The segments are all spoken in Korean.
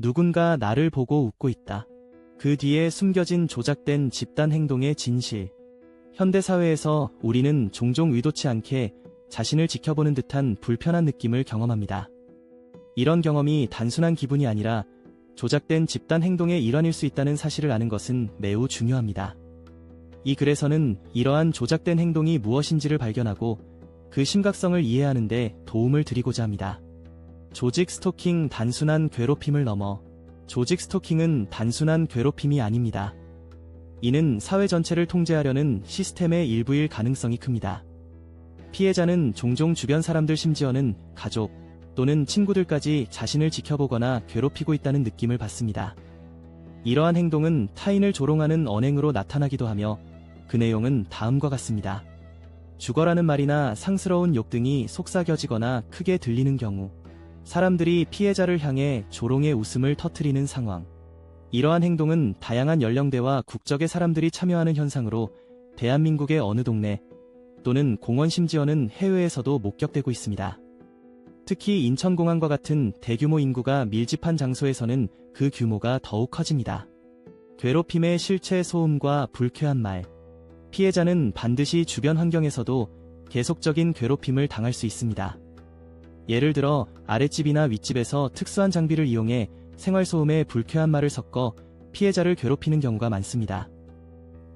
누군가 나를 보고 웃고 있다. 그 뒤에 숨겨진 조작된 집단 행동의 진실. 현대사회에서 우리는 종종 의도치 않게 자신을 지켜보는 듯한 불편한 느낌을 경험합니다. 이런 경험이 단순한 기분이 아니라 조작된 집단 행동의 일환일 수 있다는 사실을 아는 것은 매우 중요합니다. 이 글에서는 이러한 조작된 행동이 무엇인지를 발견하고 그 심각성을 이해하는 데 도움을 드리고자 합니다. 조직 스토킹 단순한 괴롭힘을 넘어 조직 스토킹은 단순한 괴롭힘이 아닙니다. 이는 사회 전체를 통제하려는 시스템의 일부일 가능성이 큽니다. 피해자는 종종 주변 사람들 심지어는 가족 또는 친구들까지 자신을 지켜보거나 괴롭히고 있다는 느낌을 받습니다. 이러한 행동은 타인을 조롱하는 언행으로 나타나기도 하며 그 내용은 다음과 같습니다. 죽어라는 말이나 상스러운 욕 등이 속삭여지거나 크게 들리는 경우 사람들이 피해자를 향해 조롱의 웃음을 터트리는 상황. 이러한 행동은 다양한 연령대와 국적의 사람들이 참여하는 현상으로 대한민국의 어느 동네 또는 공원 심지어는 해외에서도 목격되고 있습니다. 특히 인천공항과 같은 대규모 인구가 밀집한 장소에서는 그 규모가 더욱 커집니다. 괴롭힘의 실체 소음과 불쾌한 말. 피해자는 반드시 주변 환경에서도 계속적인 괴롭힘을 당할 수 있습니다. 예를 들어 아랫집이나 윗집에서 특수한 장비를 이용해 생활소음에 불쾌한 말을 섞어 피해자를 괴롭히는 경우가 많습니다.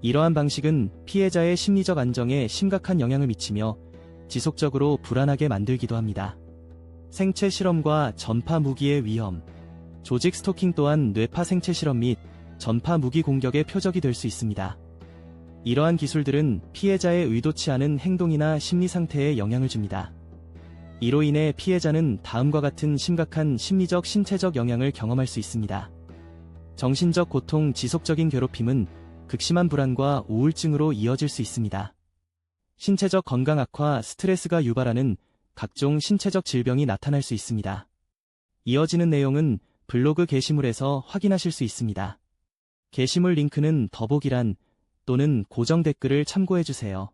이러한 방식은 피해자의 심리적 안정에 심각한 영향을 미치며 지속적으로 불안하게 만들기도 합니다. 생체 실험과 전파 무기의 위험. 조직 스토킹 또한 뇌파 생체 실험 및 전파 무기 공격의 표적이 될 수 있습니다. 이러한 기술들은 피해자의 의도치 않은 행동이나 심리 상태에 영향을 줍니다. 이로 인해 피해자는 다음과 같은 심각한 심리적 신체적 영향을 경험할 수 있습니다. 정신적 고통 지속적인 괴롭힘은 극심한 불안과 우울증으로 이어질 수 있습니다. 신체적 건강 악화 스트레스가 유발하는 각종 신체적 질병이 나타날 수 있습니다. 이어지는 내용은 블로그 게시물에서 확인하실 수 있습니다. 게시물 링크는 더보기란 또는 고정 댓글을 참고해주세요.